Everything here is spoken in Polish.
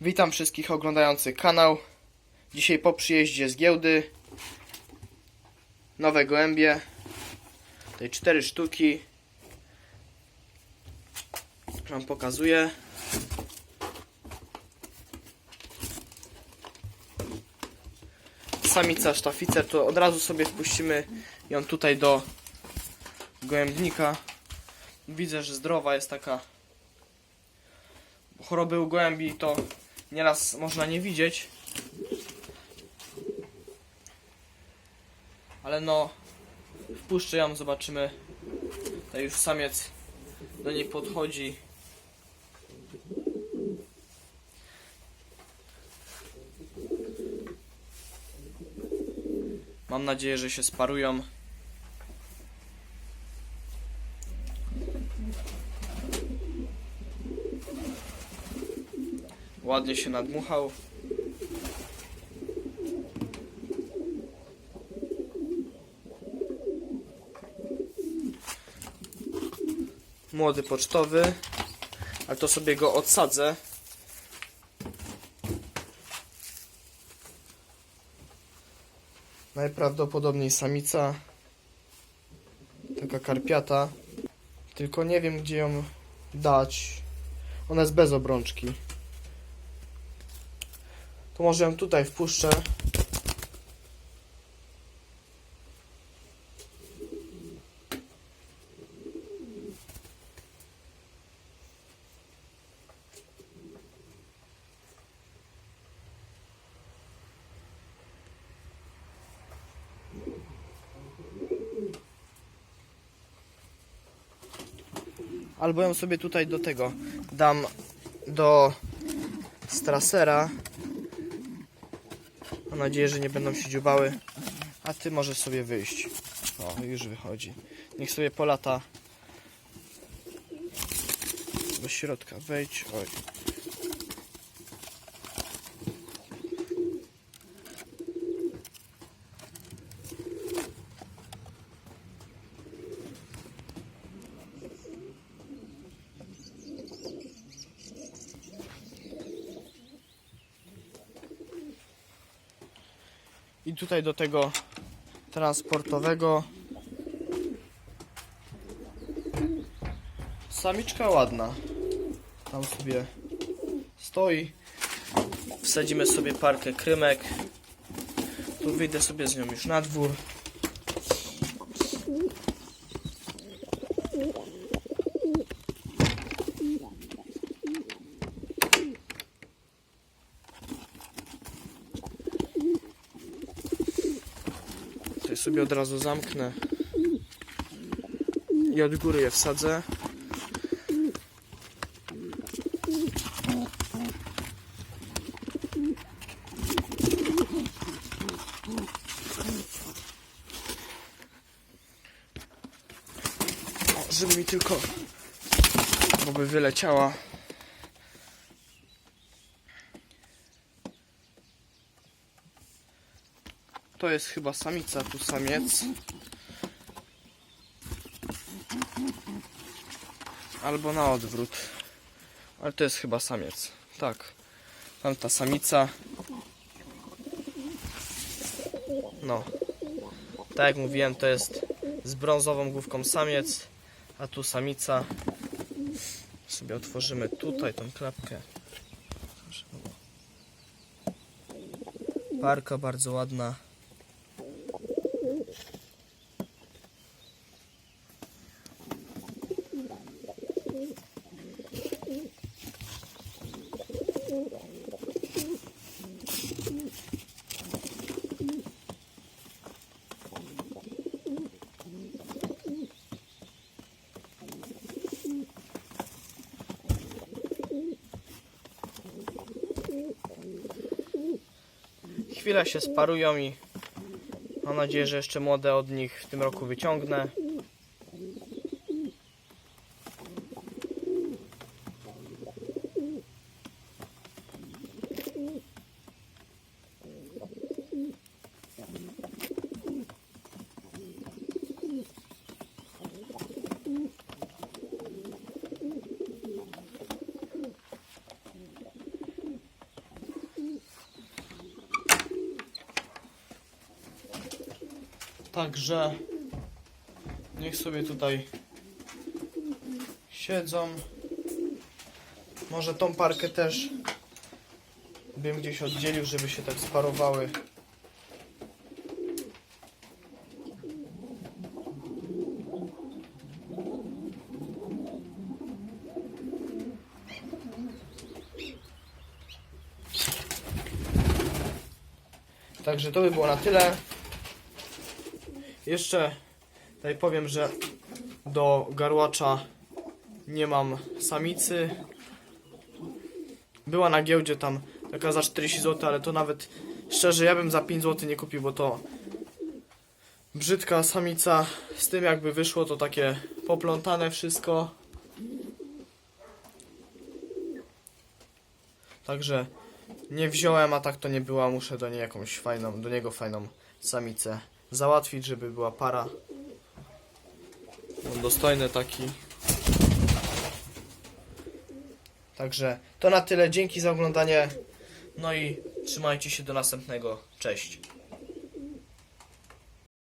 Witam wszystkich oglądających kanał. Dzisiaj po przyjeździe z giełdy nowe gołębie. Tutaj cztery sztuki. Wam pokazuję. Samica sztaficer, to od razu sobie wpuścimy ją tutaj do gołębnika. Widzę, że zdrowa jest taka choroby u gołębi to nieraz można nie widzieć. Ale no, wpuszczę ją, zobaczymy. Tutaj już samiec do niej podchodzi. Mam nadzieję, że się sparują. Ładnie się nadmuchał. Młody pocztowy, ale to sobie go odsadzę. Najprawdopodobniej samica. Taka karpiata. Tylko nie wiem gdzie ją dać. Ona jest bez obrączki. To może ją tutaj wpuszczę. Albo ją sobie tutaj do tego dam do strasera. Mam nadzieję, że nie będą się dziubały. A ty możesz sobie wyjść. O, już wychodzi. Niech sobie polata do środka. Wejdź. Oj. I tutaj do tego transportowego samiczka ładna. Tam sobie stoi. Wsadzimy sobie parkę krymek. Tu wyjdę sobie z nią już na dwór. Sobie od razu zamknę i od góry je wsadzę. Żeby mi tylko, bo by wyleciała. To jest chyba samica, tu samiec. Albo na odwrót. Ale to jest chyba samiec. Tak. Tamta samica. No. Tak jak mówiłem, to jest z brązową główką samiec, a tu samica. Sobie otworzymy tutaj tą klapkę. Parka bardzo ładna. Chwilę się sparują i mam nadzieję, że jeszcze młode od nich w tym roku wyciągnę. Także niech sobie tutaj siedzą. Może tą parkę też bym gdzieś oddzielił, żeby się tak sparowały. Także to by było na tyle. Jeszcze tutaj powiem, że do garłacza nie mam samicy. Była na giełdzie tam taka za 40 zł, ale to nawet szczerze ja bym za 5 zł nie kupił, bo to brzydka samica. Z tym jakby wyszło to takie poplątane wszystko. Także nie wziąłem, a tak to nie była. Muszę do niej jakąś fajną, do niego fajną samicę załatwić, żeby była para. No, dostojny taki. Także to na tyle. Dzięki za oglądanie. No i trzymajcie się do następnego. Cześć.